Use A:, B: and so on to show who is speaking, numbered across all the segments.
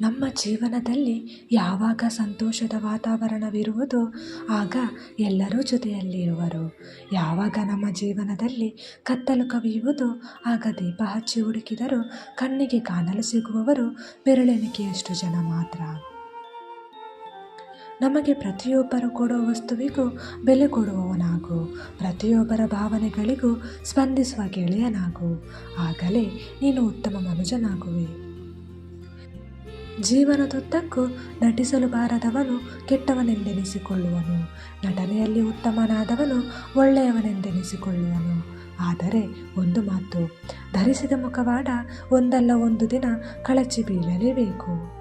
A: ನಮ್ಮ ಜೀವನದಲ್ಲಿ ಯಾವಾಗ ಸಂತೋಷದ ವಾತಾವರಣವಿರುವುದೋ ಆಗ ಎಲ್ಲರೂ ಜೊತೆಯಲ್ಲಿರುವರು. ಯಾವಾಗ ನಮ್ಮ ಜೀವನದಲ್ಲಿ ಕತ್ತಲು ಕವಿಯುವುದೋ ಆಗ ದೀಪ ಹಚ್ಚಿ ಹುಡುಕಿದರೂ ಕಣ್ಣಿಗೆ ಕಾಣಲು ಸಿಗುವವರು ಬೆರಳೆಣಿಕೆಯಷ್ಟು ಜನ ಮಾತ್ರ. ನಮಗೆ ಪ್ರತಿಯೊಬ್ಬರು ಕೊಡುವ ವಸ್ತುವಿಗೂ ಬೆಲೆ ಕೊಡುವವನಾಗು. ಪ್ರತಿಯೊಬ್ಬರ ಭಾವನೆಗಳಿಗೂ ಸ್ಪಂದಿಸುವ ಗೆಳೆಯನಾಗು. ಆಗಲೇ ನೀನು ಉತ್ತಮ ಮನುಜನಾಗುವೆ. ಜೀವನದುದ್ದಕ್ಕೂ ನಟಿಸಲು ಬಾರದವನು ಕೆಟ್ಟವನೆಂದೆನಿಸಿಕೊಳ್ಳುವನು. ನಟನೆಯಲ್ಲಿ ಉತ್ತಮನಾದವನು ಒಳ್ಳೆಯವನೆಂದೆನಿಸಿಕೊಳ್ಳುವನು. ಆದರೆ ಒಂದು ಮಾತು, ಧರಿಸಿದ ಮುಖವಾಡ ಒಂದಲ್ಲ ಒಂದು ದಿನ ಕಳಚಿ ಬೀಳಲೇಬೇಕು.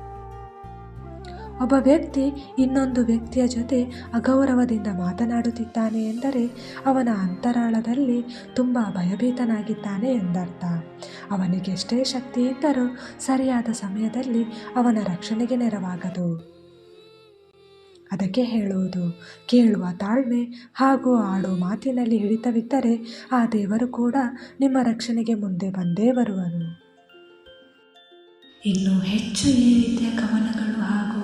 A: ಒಬ್ಬ ವ್ಯಕ್ತಿ ಇನ್ನೊಂದು ವ್ಯಕ್ತಿಯ ಜೊತೆ ಅಗೌರವದಿಂದ ಮಾತನಾಡುತ್ತಿದ್ದಾನೆ ಎಂದರೆ ಅವನ ಅಂತರಾಳದಲ್ಲಿ ತುಂಬ ಭಯಭೀತನಾಗಿದ್ದಾನೆ ಎಂದರ್ಥ. ಅವನಿಗೆಷ್ಟೇ ಶಕ್ತಿ ಇದ್ದರೂ ಸರಿಯಾದ ಸಮಯದಲ್ಲಿ ಅವನ ರಕ್ಷಣೆಗೆ ನೆರವಾಗದು. ಅದಕ್ಕೆ ಹೇಳುವುದು, ಕೇಳುವ ತಾಳ್ಮೆ ಹಾಗೂ ಆಡೋ ಮಾತಿನಲ್ಲಿ ಹಿಡಿತವಿದ್ದರೆ ಆ ದೇವರು ಕೂಡ ನಿಮ್ಮ ರಕ್ಷಣೆಗೆ ಮುಂದೆ ಬಂದೇ ಬರುವನು. ಇನ್ನು ಹೆಚ್ಚು ಈ ರೀತಿಯ ಕವನಗಳು ಹಾಗೂ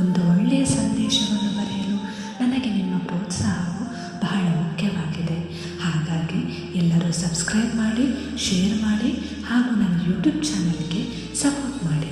A: ಒಂದು ಒಳ್ಳೆಯ ಸಂದೇಶವನ್ನು ಬರೆಯಲು ನನಗೆ ನಿಮ್ಮ ಪ್ರೋತ್ಸಾಹವು ಬಹಳ ಮುಖ್ಯವಾಗಿದೆ. ಹಾಗಾಗಿ ಎಲ್ಲರೂ ಸಬ್ಸ್ಕ್ರೈಬ್ ಮಾಡಿ, ಶೇರ್ ಮಾಡಿ ಹಾಗೂ ನನ್ನ ಯೂಟ್ಯೂಬ್ ಚಾನಲ್ಗೆ ಸಪೋರ್ಟ್ ಮಾಡಿ.